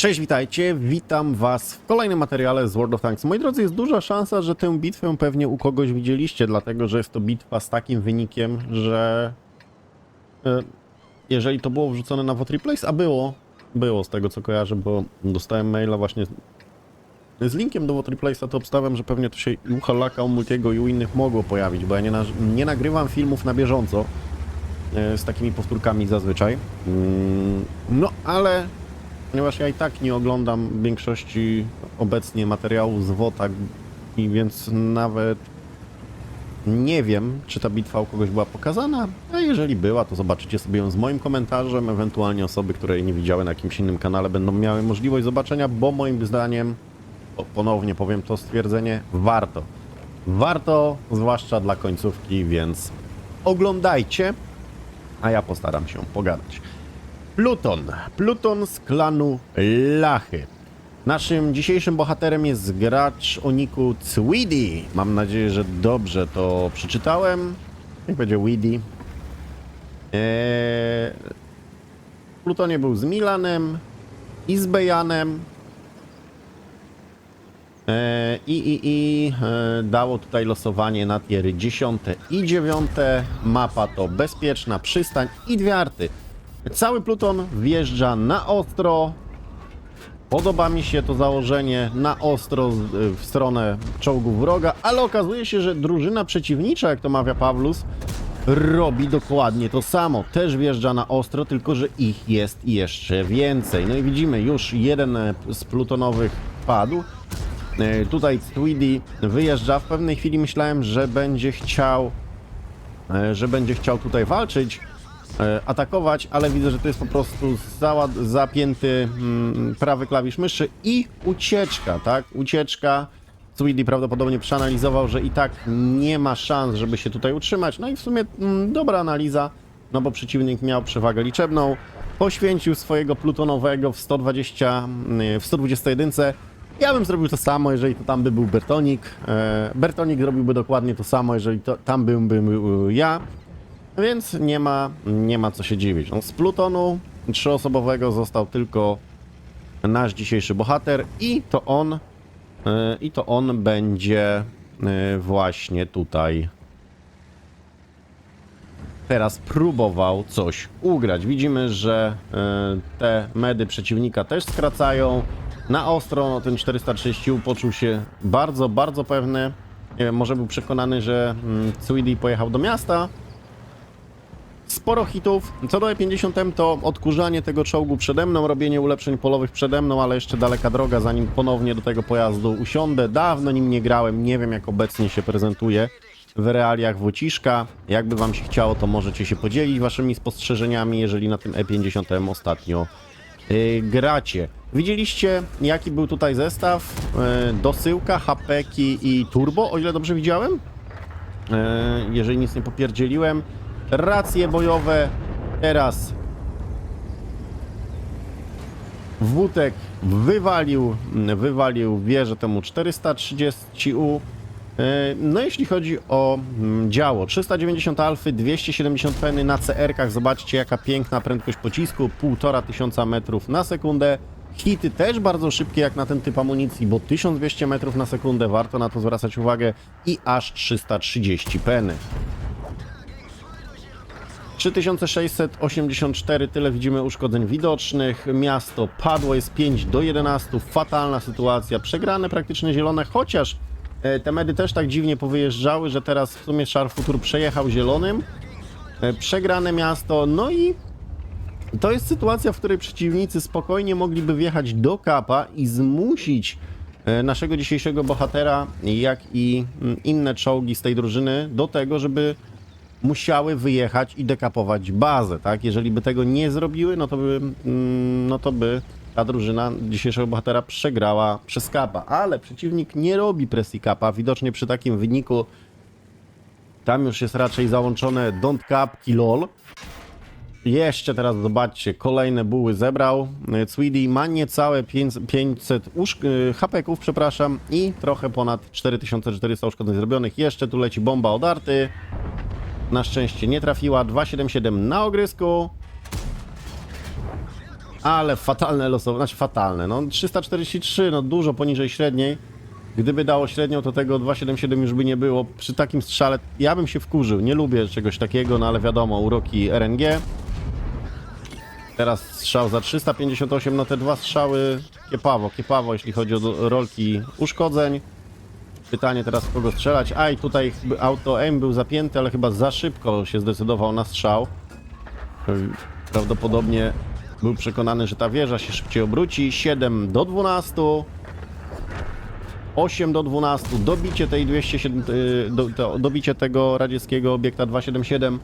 Cześć, witajcie, witam was w kolejnym materiale z World of Tanks. Moi drodzy, jest duża szansa, że tę bitwę pewnie u kogoś widzieliście, dlatego że jest to bitwa z takim wynikiem, że e, jeżeli to było wrzucone na Votriplace, a było, było z tego co kojarzę, bo dostałem maila właśnie z linkiem do Votriplace'a, to obstawiam, że pewnie to się u Halaka, u Multiego i u innych mogło pojawić, bo ja nie, nie nagrywam filmów na bieżąco e, z takimi powtórkami zazwyczaj. Mm, No, ale ponieważ ja i tak nie oglądam większości obecnie materiałów z WOTA i więc nawet nie wiem, czy ta bitwa u kogoś była pokazana, a jeżeli była, to zobaczycie sobie ją z moim komentarzem, ewentualnie osoby, które jej nie widziały na jakimś innym kanale będą miały możliwość zobaczenia, bo moim zdaniem, ponownie powiem to stwierdzenie, warto. Warto, zwłaszcza dla końcówki, więc oglądajcie, a ja postaram się pogadać. Pluton. Pluton z klanu Lachy. Naszym dzisiejszym bohaterem jest gracz o niku Cweedy. Mam nadzieję, że dobrze to przeczytałem. Niech będzie Weedy. Eee, Plutonie był z Milanem i z Bejanem. Eee, I, i, i e, dało tutaj losowanie na tiery 10 i 9. Mapa to bezpieczna przystań i dwie arty. Cały Pluton wjeżdża na ostro. Podoba mi się to założenie na ostro z- w stronę czołgu wroga, ale okazuje się, że drużyna przeciwnicza, jak to mawia Pawlus, robi dokładnie to samo. Też wjeżdża na ostro, tylko że ich jest jeszcze więcej. No i widzimy, już jeden z plutonowych padł. E, Tutaj Tweedy wyjeżdża. W pewnej chwili myślałem, że będzie chciał e, że będzie chciał tutaj walczyć, atakować, ale widzę, że to jest po prostu zapięty mm, prawy klawisz myszy i ucieczka, tak? Ucieczka. Tweedy prawdopodobnie przeanalizował, że i tak nie ma szans, żeby się tutaj utrzymać. No i w sumie mm, dobra analiza, no bo przeciwnik miał przewagę liczebną. Poświęcił swojego plutonowego w 120, mm, w 121. Ja bym zrobił to samo, jeżeli to tam by był Bertonik. E, Bertonik zrobiłby dokładnie to samo, jeżeli to, tam bym był ja. Więc nie ma, nie ma co się dziwić. No, z Plutonu trzyosobowego został tylko nasz dzisiejszy bohater i to on e, i to on będzie e, właśnie tutaj teraz próbował coś ugrać. Widzimy, że e, te medy przeciwnika też skracają. Na ostro no, ten 430 poczuł się bardzo, bardzo pewny. Może był przekonany, że mm, Tweedy pojechał do miasta. Sporo hitów. Co do E50 to odkurzanie tego czołgu przede mną, robienie ulepszeń polowych przede mną, ale jeszcze daleka droga, zanim ponownie do tego pojazdu usiądę. Dawno nim nie grałem, nie wiem jak obecnie się prezentuje w realiach Wociszka. Jakby wam się chciało, to możecie się podzielić waszymi spostrzeżeniami, jeżeli na tym E50 ostatnio yy, gracie. Widzieliście, jaki był tutaj zestaw? Yy, dosyłka, hapeki i turbo, o ile dobrze widziałem? E, jeżeli nic nie popierdzieliłem. Racje bojowe. Teraz Wótek wywalił, wywalił wieżę temu 430U. E, No jeśli chodzi o mm, działo, 390 alfy, 270 peny na CR-kach, zobaczcie jaka piękna prędkość pocisku, 1500 metrów na sekundę. Hity też bardzo szybkie jak na ten typ amunicji, bo 1200 metrów na sekundę, warto na to zwracać uwagę i aż 330 peny. 3684, tyle widzimy uszkodzeń widocznych. Miasto padło, jest 5 do 11. Fatalna sytuacja. Przegrane praktycznie zielone, chociaż e, te medy też tak dziwnie powyjeżdżały, że teraz w sumie Szar Futur przejechał zielonym. E, Przegrane miasto, no i to jest sytuacja, w której przeciwnicy spokojnie mogliby wjechać do kapa i zmusić e, naszego dzisiejszego bohatera, jak i mm, inne czołgi z tej drużyny do tego, żeby musiały wyjechać i dekapować bazę, tak? Jeżeli by tego nie zrobiły, no to by, mm, no to by ta drużyna dzisiejszego bohatera przegrała przez kapa. Ale przeciwnik nie robi presji kapa. Widocznie przy takim wyniku tam już jest raczej załączone don't cap, all. Jeszcze teraz zobaczcie, kolejne buły zebrał. Tweedy ma niecałe 500 500 uszk- y, hapeków, przepraszam, i trochę ponad 4400 uszkodzeń zrobionych. Jeszcze tu leci bomba od arty. Na szczęście nie trafiła. 277 na ogrysku. ale fatalne losowe, znaczy fatalne, no 343, no dużo poniżej średniej. Gdyby dało średnią, to tego 277 już by nie było. Przy takim strzale ja bym się wkurzył. Nie lubię czegoś takiego, no ale wiadomo, uroki RNG. Teraz strzał za 358, no te dwa strzały kiepawo, kiepawo, jeśli chodzi o rolki uszkodzeń. Pytanie teraz, kogo strzelać. A i tutaj auto aim był zapięty, ale chyba za szybko się zdecydował na strzał. Prawdopodobnie był przekonany, że ta wieża się szybciej obróci. 7 do 12. 8 do 12. Dobicie tej 207, y, do, to, dobicie tego radzieckiego obiekta 277.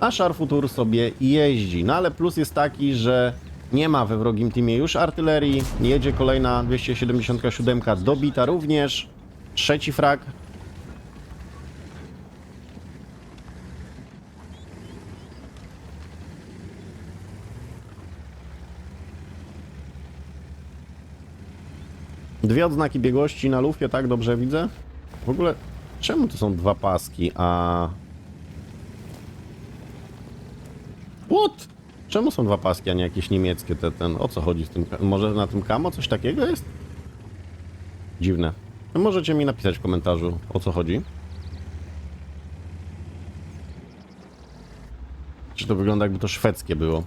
A Sharfutur sobie jeździ. No ale plus jest taki, że nie ma we wrogim teamie już artylerii. Jedzie kolejna 277 dobita również. Trzeci frag. Dwie odznaki biegłości na lufie, tak dobrze widzę? W ogóle, czemu to są dwa paski, a... What? Czemu są dwa paski, a nie jakieś niemieckie? Te, ten, o co chodzi z tym? Może na tym kamo coś takiego jest? Dziwne. No Możecie mi napisać w komentarzu, o co chodzi. Czy to wygląda jakby to szwedzkie było?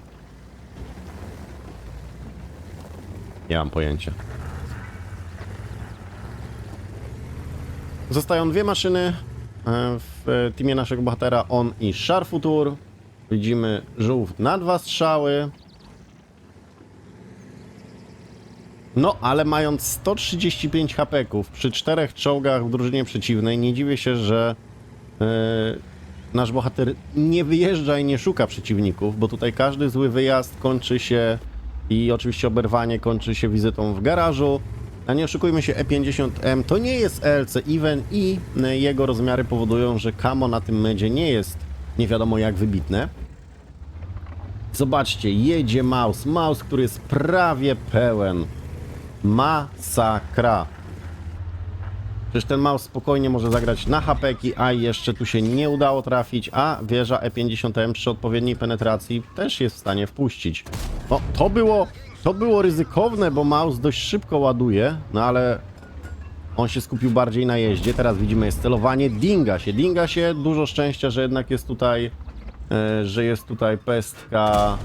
Nie mam pojęcia. Zostają dwie maszyny e, w teamie naszego bohatera, on i Sharfutur. Widzimy żółw na dwa strzały. No, ale mając 135 hapeków przy czterech czołgach w drużynie przeciwnej, nie dziwię się, że e, nasz bohater nie wyjeżdża i nie szuka przeciwników, bo tutaj każdy zły wyjazd kończy się i oczywiście oberwanie kończy się wizytą w garażu. A nie oszukujmy się, E50M to nie jest LC Even i e, jego rozmiary powodują, że kamo na tym medzie nie jest nie wiadomo jak wybitne. Zobaczcie, jedzie mouse, mouse, który jest prawie pełen. Masakra. Przecież ten mouse spokojnie może zagrać na hapeki, a jeszcze tu się nie udało trafić, a wieża E50M przy odpowiedniej penetracji też jest w stanie wpuścić. No, to było, to było ryzykowne, bo mouse dość szybko ładuje, no ale on się skupił bardziej na jeździe. Teraz widzimy jest celowanie, dinga się, dinga się, dużo szczęścia, że jednak jest tutaj, e, że jest tutaj pestka,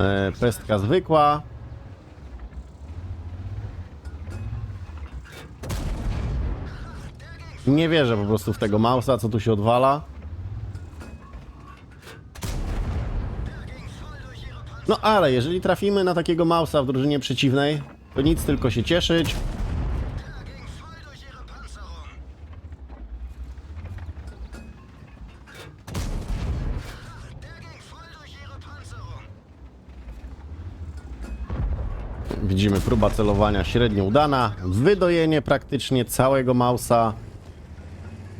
e, pestka zwykła. Nie wierzę po prostu w tego Mausa, co tu się odwala. No ale jeżeli trafimy na takiego Mausa w drużynie przeciwnej, to nic tylko się cieszyć. Widzimy próba celowania średnio udana. Wydojenie praktycznie całego Mausa.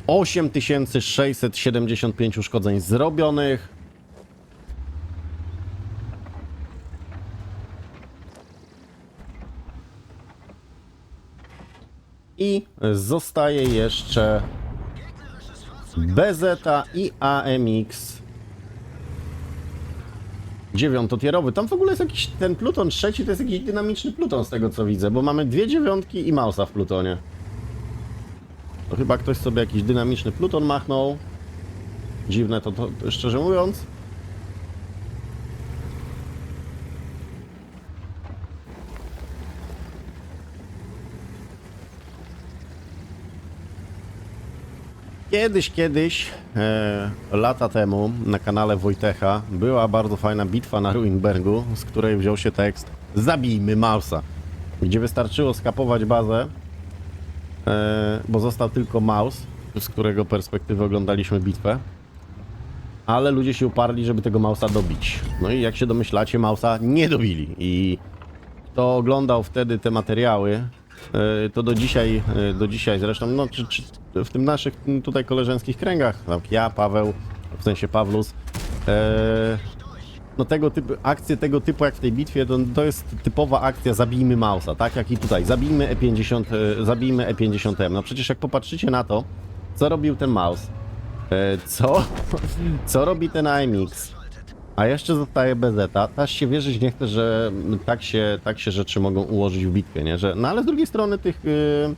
8675 uszkodzeń zrobionych. I zostaje jeszcze BZ i AMX dziewiątotierowy. Tam w ogóle jest jakiś, ten pluton trzeci to jest jakiś dynamiczny pluton z tego co widzę, bo mamy dwie dziewiątki i Mausa w plutonie. To chyba ktoś sobie jakiś dynamiczny pluton machnął. Dziwne to, to, szczerze mówiąc. Kiedyś, kiedyś, e, lata temu na kanale Wojtecha była bardzo fajna bitwa na Ruinbergu, z której wziął się tekst Zabijmy Mausa, gdzie wystarczyło skapować bazę, bo został tylko Maus, z którego perspektywy oglądaliśmy bitwę. Ale ludzie się uparli, żeby tego Mausa dobić. No i jak się domyślacie, Mausa nie dobili. I kto oglądał wtedy te materiały, e, to do dzisiaj, e, do dzisiaj zresztą, no czy, czy w tym naszych tutaj koleżeńskich kręgach, ja, Paweł, w sensie Pawlus, e, no tego typu, akcje tego typu jak w tej bitwie, to, to jest typowa akcja zabijmy Mausa, tak jak i tutaj, zabijmy E50, e, zabijmy E50M. No przecież jak popatrzycie na to, co robił ten Maus, e, co, co robi ten AMX, A jeszcze zostaje bezeta. Też się wierzyć nie chce, że tak się, tak się rzeczy mogą ułożyć w bitwie, nie? Że, no ale z drugiej strony tych... Yy,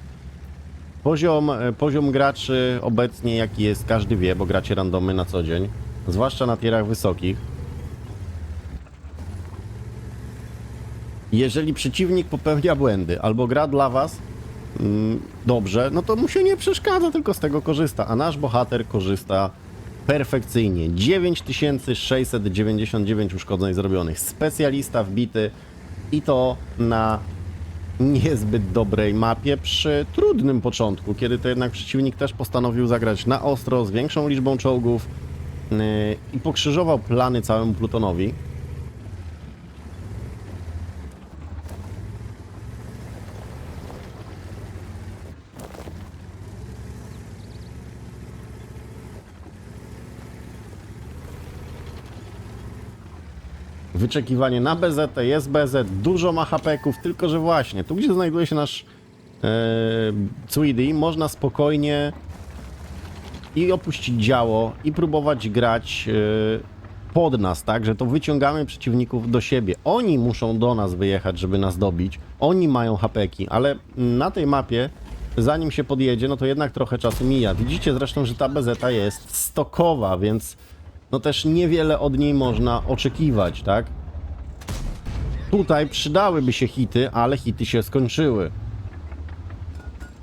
poziom, poziom graczy obecnie jaki jest, każdy wie, bo gracie randomy na co dzień. Zwłaszcza na tierach wysokich. Jeżeli przeciwnik popełnia błędy albo gra dla was mm, dobrze, no to mu się nie przeszkadza, tylko z tego korzysta. A nasz bohater korzysta perfekcyjnie. 9699 uszkodzeń zrobionych. Specjalista wbity i to na niezbyt dobrej mapie przy trudnym początku, kiedy to jednak przeciwnik też postanowił zagrać na ostro, z większą liczbą czołgów yy, i pokrzyżował plany całemu Plutonowi. Wyczekiwanie na BZ, jest BZ, dużo ma hapeków, tylko że właśnie, tu gdzie znajduje się nasz e, Tweedy, można spokojnie i opuścić działo, i próbować grać e, pod nas, tak, że to wyciągamy przeciwników do siebie. Oni muszą do nas wyjechać, żeby nas dobić, oni mają hapeki, ale na tej mapie, zanim się podjedzie, no to jednak trochę czasu mija. Widzicie zresztą, że ta BZ jest stokowa, więc no też niewiele od niej można oczekiwać, tak? Tutaj przydałyby się hity, ale hity się skończyły.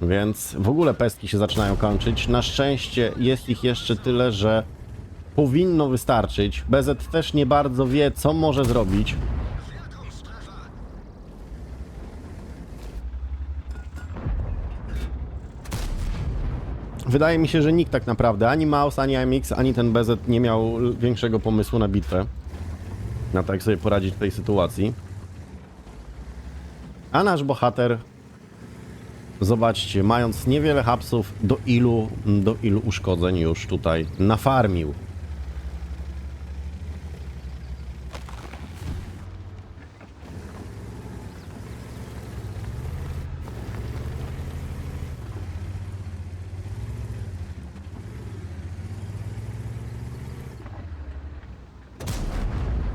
Więc w ogóle pestki się zaczynają kończyć. Na szczęście jest ich jeszcze tyle, że powinno wystarczyć. BZ też nie bardzo wie, co może zrobić. Wydaje mi się, że nikt tak naprawdę, ani Maus, ani MX, ani ten BZ nie miał większego pomysłu na bitwę. Na to, jak sobie poradzić w tej sytuacji. A nasz bohater, zobaczcie, mając niewiele hapsów, do ilu, do ilu uszkodzeń już tutaj nafarmił.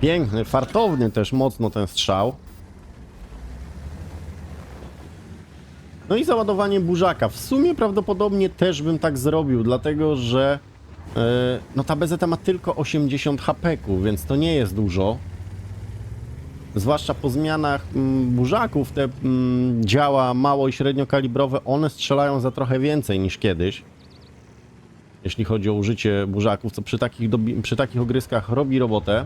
Piękny, fartowny też mocno ten strzał. No i załadowanie burzaka. W sumie prawdopodobnie też bym tak zrobił, dlatego że e, no ta BZ ma tylko 80 HP, więc to nie jest dużo. Zwłaszcza po zmianach mm, burzaków te mm, działa mało i średniokalibrowe, one strzelają za trochę więcej niż kiedyś. Jeśli chodzi o użycie burzaków, co przy takich, przy takich ogryskach robi robotę.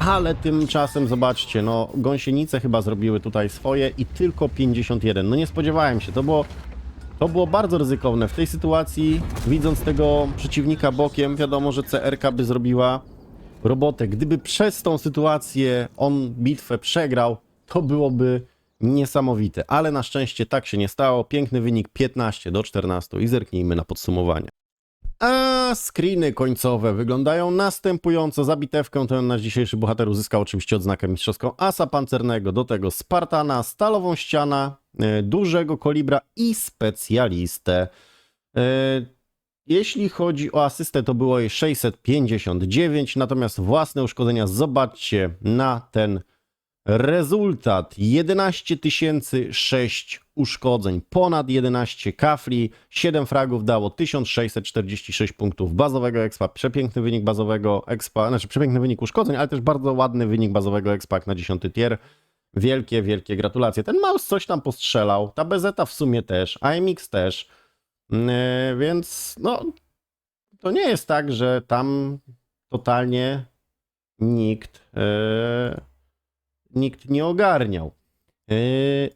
Ale tymczasem zobaczcie, no gąsienice chyba zrobiły tutaj swoje i tylko 51. No nie spodziewałem się, to było, to było bardzo ryzykowne. W tej sytuacji, widząc tego przeciwnika bokiem, wiadomo, że CRK by zrobiła robotę. Gdyby przez tą sytuację on bitwę przegrał, to byłoby niesamowite. Ale na szczęście tak się nie stało. Piękny wynik 15 do 14 i zerknijmy na podsumowanie. A screeny końcowe wyglądają następująco. Za bitewkę ten nasz dzisiejszy bohater uzyskał oczywiście odznakę mistrzowską Asa Pancernego, do tego Spartana, Stalową Ściana, e, dużego kolibra i specjalistę. E, Jeśli chodzi o asystę, to było jej 659, natomiast własne uszkodzenia zobaczcie na ten Rezultat 11 006 uszkodzeń, ponad 11 kafli, 7 fragów dało 1646 punktów bazowego expa, przepiękny wynik bazowego expa, znaczy przepiękny wynik uszkodzeń, ale też bardzo ładny wynik bazowego expa na 10 tier. Wielkie, wielkie gratulacje. Ten mouse coś tam postrzelał, ta BZ w sumie też, AMX też, Yy, więc no to nie jest tak, że tam totalnie nikt yy, nikt nie ogarniał. Yy,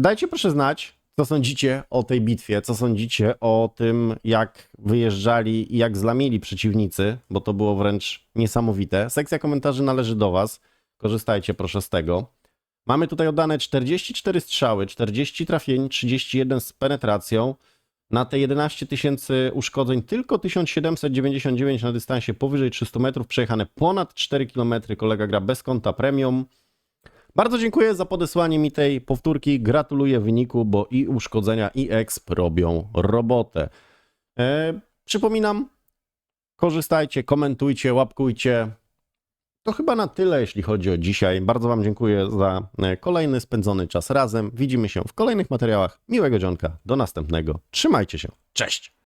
dajcie proszę znać, co sądzicie o tej bitwie, co sądzicie o tym, jak wyjeżdżali i jak zlamili przeciwnicy, bo to było wręcz niesamowite. Sekcja komentarzy należy do Was. Korzystajcie proszę z tego. Mamy tutaj oddane 44 strzały, 40 trafień, 31 z penetracją. Na te 11 tysięcy uszkodzeń tylko 1799 na dystansie powyżej 300 metrów, przejechane ponad 4 km. Kolega gra bez konta premium. Bardzo dziękuję za podesłanie mi tej powtórki. Gratuluję wyniku, bo i uszkodzenia, i exp robią robotę. E, przypominam, korzystajcie, komentujcie, łapkujcie. To chyba na tyle, jeśli chodzi o dzisiaj. Bardzo Wam dziękuję za e, kolejny spędzony czas razem. Widzimy się w kolejnych materiałach. Miłego dzionka. Do następnego. Trzymajcie się. Cześć!